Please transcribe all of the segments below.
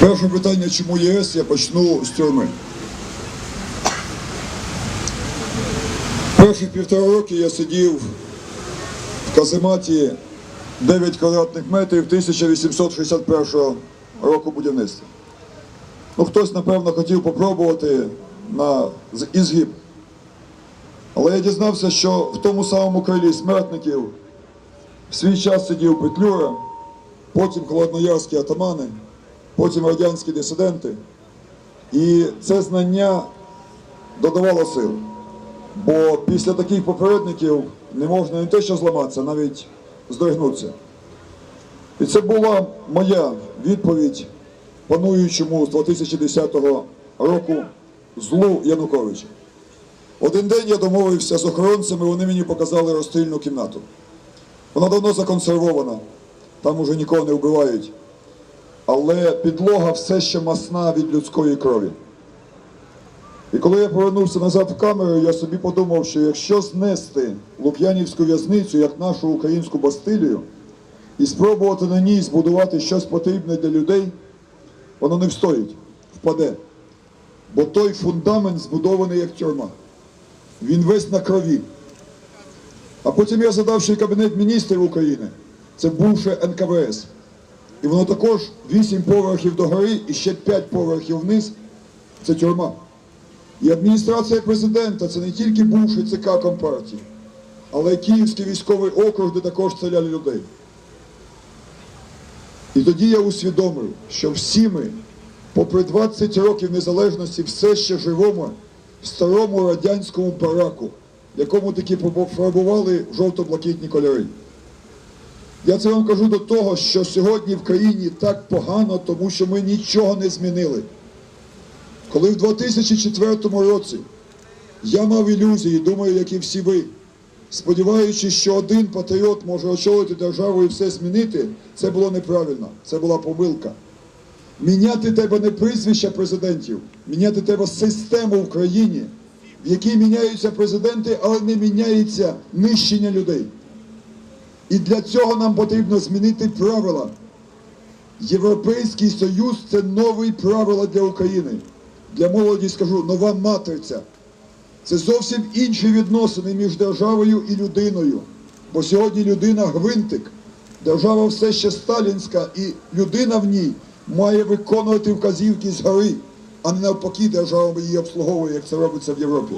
Перше питання, чому ЄС, я почну з тюрми. Перші півтора роки я сидів в казематі 9 квадратних метрів 1861 року будівництва. Ну, хтось, напевно, хотів попробувати на ізгиб. Але я дізнався, що в тому самому крилі смертників в свій час сидів Петлюра, потім холодноярські атамани, потім радянські дисиденти. І це знання додавало сил. Бо після таких попередників не можна не те, що зламатися, навіть здригнутися. І це була моя відповідь пануючому з 2010 року злу Януковича. Один день я домовився з охоронцями, вони мені показали розстрільну кімнату. Вона давно законсервована, там уже нікого не вбивають. Але підлога все ще масна від людської крові. І коли я повернувся назад в камеру, я собі подумав, що якщо знести Лук'янівську в'язницю як нашу українську Бастилію і спробувати на ній збудувати щось потрібне для людей, воно не встоїть, впаде. Бо той фундамент збудований як тюрма. Він весь на крові. А потім я задав ще й Кабінет міністрів України. Це бувше НКВС. І воно також 8 поверхів догори і ще 5 поверхів вниз. Це тюрма. І адміністрація президента це не тільки бувший ЦК Компартії, але й Київський військовий округ, де також селяли людей. І тоді я усвідомив, що всі ми, попри 20 років незалежності, все ще живемо в старому радянському бараку, в якому таки пофарбували жовто-блакитні кольори. Я це вам кажу до того, що сьогодні в країні так погано, тому що ми нічого не змінили. Коли в 2004 році я мав ілюзії, думаю, як і всі ви, сподіваючись, що один патріот може очолити державу і все змінити, це було неправильно, це була помилка. Міняти треба не прізвища президентів, міняти треба систему в країні, в якій міняються президенти, але не міняється нищення людей. І для цього нам потрібно змінити правила. Європейський Союз це нові правила для України. Для молоді скажу нова матриця. Це зовсім інші відносини між державою і людиною. Бо сьогодні людина гвинтик. Держава все ще сталінська, і людина в ній має виконувати вказівки згори, а не навпаки, держава її обслуговує, як це робиться в Європі.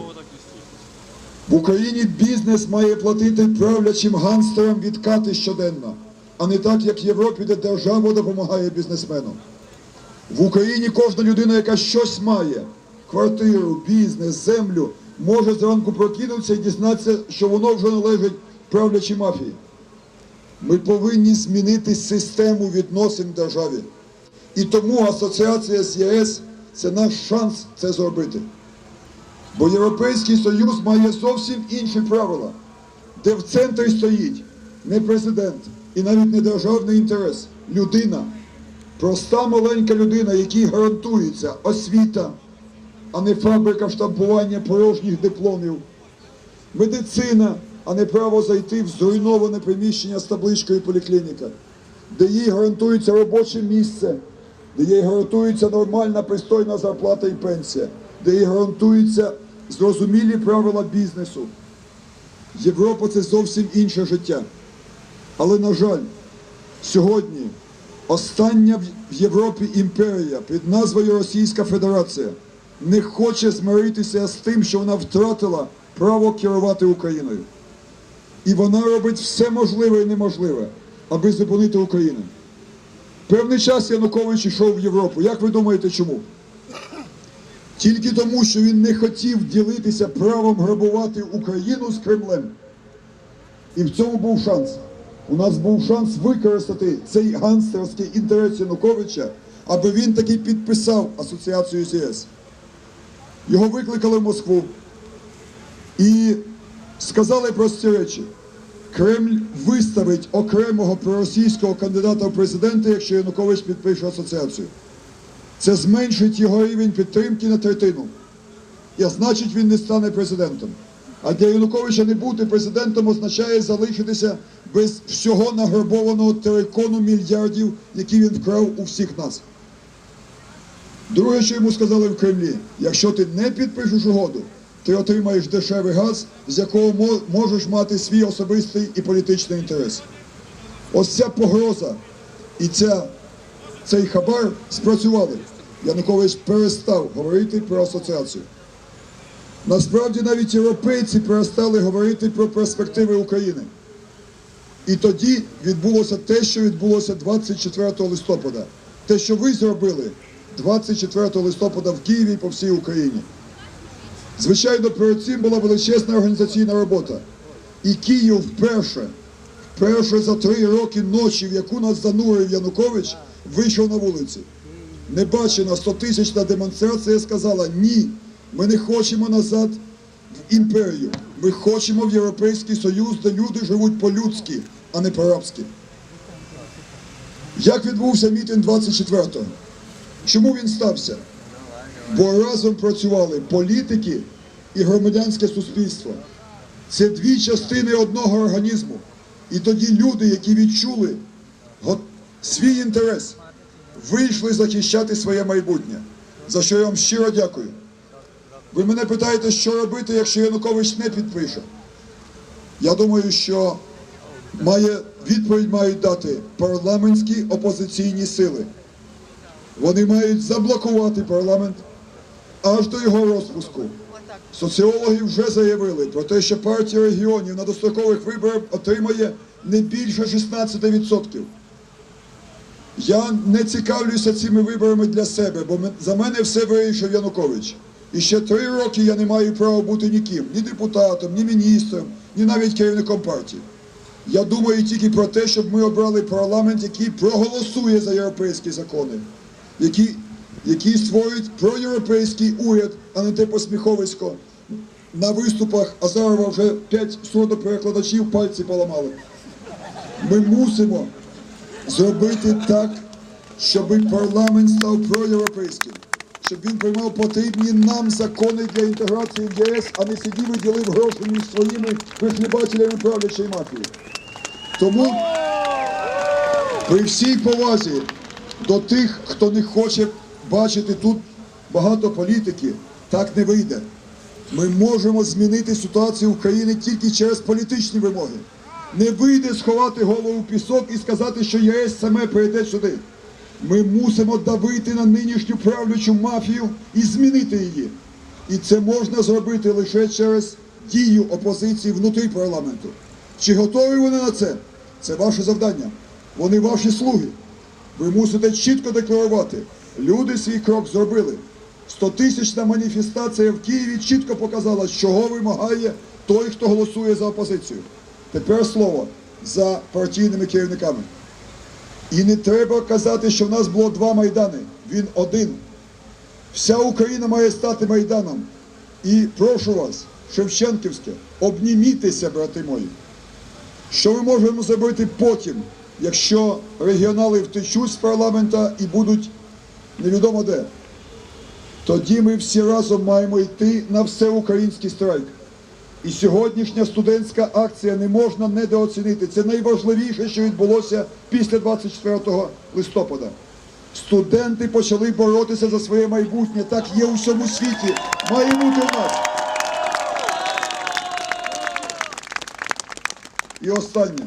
В Україні бізнес має платити правлячим ганстерам відкати щоденно, а не так, як в Європі, де держава допомагає бізнесменам. В Україні кожна людина, яка щось має, квартиру, бізнес, землю, може зранку прокинутися і дізнатися, що воно вже належить правлячій мафії. Ми повинні змінити систему відносин в державі. І тому асоціація з ЄС це наш шанс це зробити. Бо Європейський Союз має зовсім інші правила, де в центрі стоїть не президент і навіть не державний інтерес, людина, проста маленька людина, якій гарантується освіта, а не фабрика штампування порожніх дипломів, медицина, а не право зайти в зруйноване приміщення з табличкою поліклініка, де їй гарантується робоче місце, де їй гарантується нормальна пристойна зарплата і пенсія, де їй гарантуються зрозумілі правила бізнесу. Європа це зовсім інше життя. Але, на жаль, сьогодні остання в Європі імперія під назвою Російська Федерація не хоче змиритися з тим, що вона втратила право керувати Україною. І вона робить все можливе і неможливе, аби зупинити Україну. Певний час Янукович йшов в Європу. Як ви думаєте, чому? Тільки тому, що він не хотів ділитися правом грабувати Україну з Кремлем. І в цьому був шанс. У нас був шанс використати цей ганстерський інтерес Януковича, аби він таки підписав асоціацію з ЄС. Його викликали в Москву і сказали прості речі. Кремль виставить окремого проросійського кандидата в президенти, якщо Янукович підпише асоціацію. Це зменшить його рівень підтримки на третину. І значить, він не стане президентом. А для Януковича не бути президентом означає залишитися без всього награбованого терикону мільярдів, які він вкрав у всіх нас. Друге, що йому сказали в Кремлі, якщо ти не підпишеш угоду, ти отримаєш дешевий газ, з якого можеш мати свій особистий і політичний інтерес. Ось ця погроза і ця, цей хабар спрацювали. Янукович перестав говорити про асоціацію. Насправді навіть європейці перестали говорити про перспективи України. І тоді відбулося те, що відбулося 24 листопада. Те, що ви зробили 24 листопада в Києві і по всій Україні. Звичайно, перед цим була величезна організаційна робота. І Київ вперше, вперше за три роки ночі, в яку нас занурив Янукович, вийшов на вулиці. Небачена 100-тисячна демонстрація сказала ні, ми не хочемо назад в імперію. Ми хочемо в Європейський Союз, де люди живуть по-людськи, а не по-рабськи. Як відбувся мітинг 24-го? Чому він стався? Бо разом працювали політики і громадянське суспільство. Це дві частини одного організму. І тоді люди, які відчули свій інтерес, вийшли захищати своє майбутнє. За що я вам щиро дякую. Ви мене питаєте, що робити, якщо Янукович не підпише. Я думаю, що має, відповідь мають дати парламентські опозиційні сили. Вони мають заблокувати парламент аж до його розпуску. Соціологи вже заявили про те, що партія регіонів на дострокових виборах отримає не більше 16%. Я не цікавлюся цими виборами для себе, бо за мене все вирішив Янукович. І ще три роки я не маю права бути ніким, ні депутатом, ні міністром, ні навіть керівником партії. Я думаю тільки про те, щоб ми обрали парламент, який проголосує за європейські закони, які, які створюють проєвропейський уряд, а не те посміховисько. На виступах Азарова вже п'ять сурдоперекладачів пальці поламали. Ми мусимо зробити так, щоб парламент став проєвропейським, щоб він приймав потрібні нам закони для інтеграції в ЄС, а не сидів і ділив гроші між своїми прихлібателями правлячої мафії. Тому при всій повазі до тих, хто не хоче бачити тут багато політики, так не вийде. Ми можемо змінити ситуацію України тільки через політичні вимоги. Не вийде сховати голову в пісок і сказати, що ЄС саме прийде сюди. Ми мусимо давити на нинішню правлячу мафію і змінити її. І це можна зробити лише через дію опозиції внутрі парламенту. Чи готові вони на це? Це ваше завдання. Вони ваші слуги. Ви мусите чітко декларувати. Люди свій крок зробили. Стотисячна маніфестація в Києві чітко показала, чого вимагає той, хто голосує за опозицію. Тепер слово за партійними керівниками. І не треба казати, що в нас було два майдани. Він один. Вся Україна має стати майданом. І прошу вас, Шевченківське, обнімітеся, брати мої. Що ми можемо зробити потім, якщо регіонали втечуть з парламента і будуть невідомо де? Тоді ми всі разом маємо йти на всеукраїнський страйк. І сьогоднішня студентська акція не можна недооцінити. Це найважливіше, що відбулося після 24 листопада. Студенти почали боротися за своє майбутнє. Так є у всьому світі. Має бути в нас. І останнє.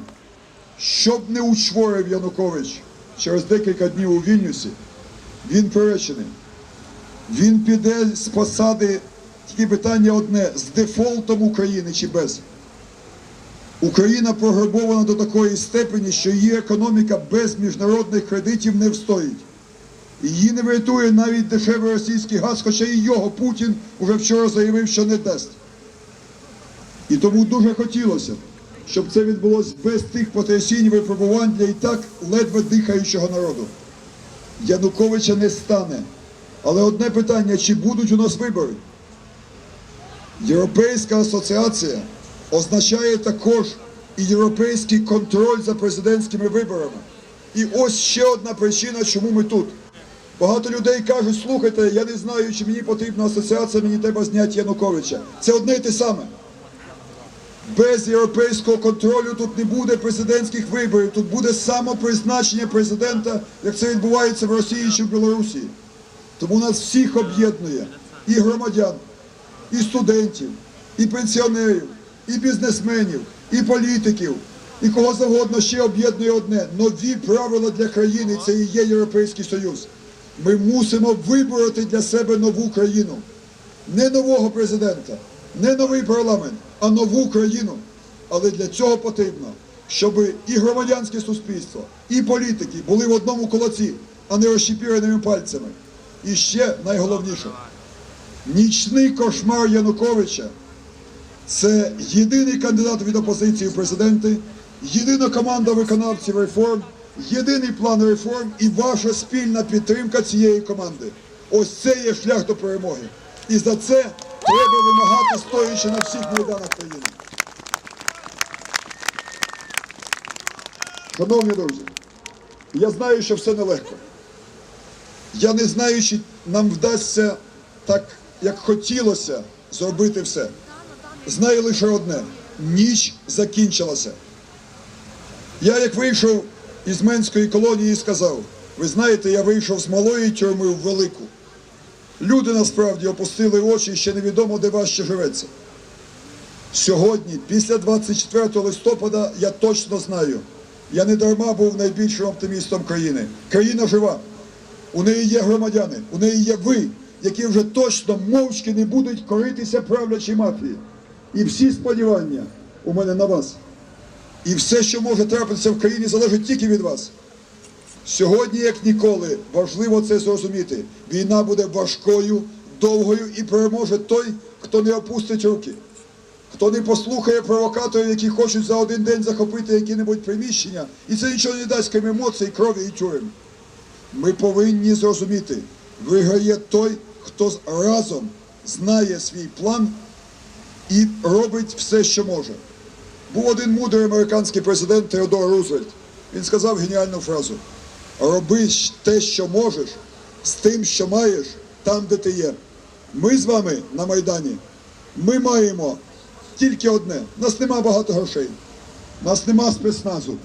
Щоб не учворив Янукович через декілька днів у Вільнюсі, він приречений. Він піде з посади, тільки питання одне, з дефолтом України чи без. Україна програбована до такої степені, що її економіка без міжнародних кредитів не встоїть. Її не врятує навіть дешевий російський газ, хоча і його Путін уже вчора заявив, що не дасть. І тому дуже хотілося, щоб це відбулося без тих потрясінь випробувань для і так ледве дихаючого народу. Януковича не стане. Але одне питання, чи будуть у нас вибори? Європейська асоціація означає також і європейський контроль за президентськими виборами. І ось ще одна причина, чому ми тут. Багато людей кажуть, слухайте, я не знаю, чи мені потрібна асоціація, мені треба зняти Януковича. Це одне й те саме. Без європейського контролю тут не буде президентських виборів, тут буде самопризначення президента, як це відбувається в Росії чи в Білорусі. Тому нас всіх об'єднує і громадян, і студентів, і пенсіонерів, і бізнесменів, і політиків, і кого завгодно ще об'єднує одне нові правила для країни. Це і є Європейський Союз. Ми мусимо вибороти для себе нову країну. Не нового президента, не новий парламент, а нову країну. Але для цього потрібно, щоб і громадянське суспільство, і політики були в одному кулаці, а не розщепіреними пальцями. І ще найголовніше, нічний кошмар Януковича це єдиний кандидат від опозиції в президенти, єдина команда виконавців реформ, єдиний план реформ і ваша спільна підтримка цієї команди. Ось це є шлях до перемоги. І за це треба вимагати, стоячи на всіх майданах країни. Шановні друзі, я знаю, що все нелегко. Я не знаю, чи нам вдасться так, як хотілося, зробити все. Знаю лише одне: ніч закінчилася. Я як вийшов із Менської колонії, сказав: ви знаєте, я вийшов з малої тюрми в велику. Люди насправді опустили очі, і ще невідомо, де важче живеться. Сьогодні, після 24 листопада, я точно знаю, я не дарма був найбільшим оптимістом країни. Країна жива. У неї є громадяни, у неї є ви, які вже точно мовчки не будуть коритися правлячій мафії. І всі сподівання у мене на вас. І все, що може трапитися в країні, залежить тільки від вас. Сьогодні, як ніколи, важливо це зрозуміти. Війна буде важкою, довгою і переможе той, хто не опустить руки, хто не послухає провокаторів, які хочуть за один день захопити які-небудь приміщення, і це нічого не дасть крім емоцій, крові і тюрем. Ми повинні зрозуміти, виграє той, хто разом знає свій план і робить все, що може. Був один мудрий американський президент Теодор Рузвельт. Він сказав геніальну фразу: роби те, що можеш, з тим, що маєш, там, де ти є. Ми з вами на Майдані. Ми маємо тільки одне: нас нема багато грошей, нас нема спецназу.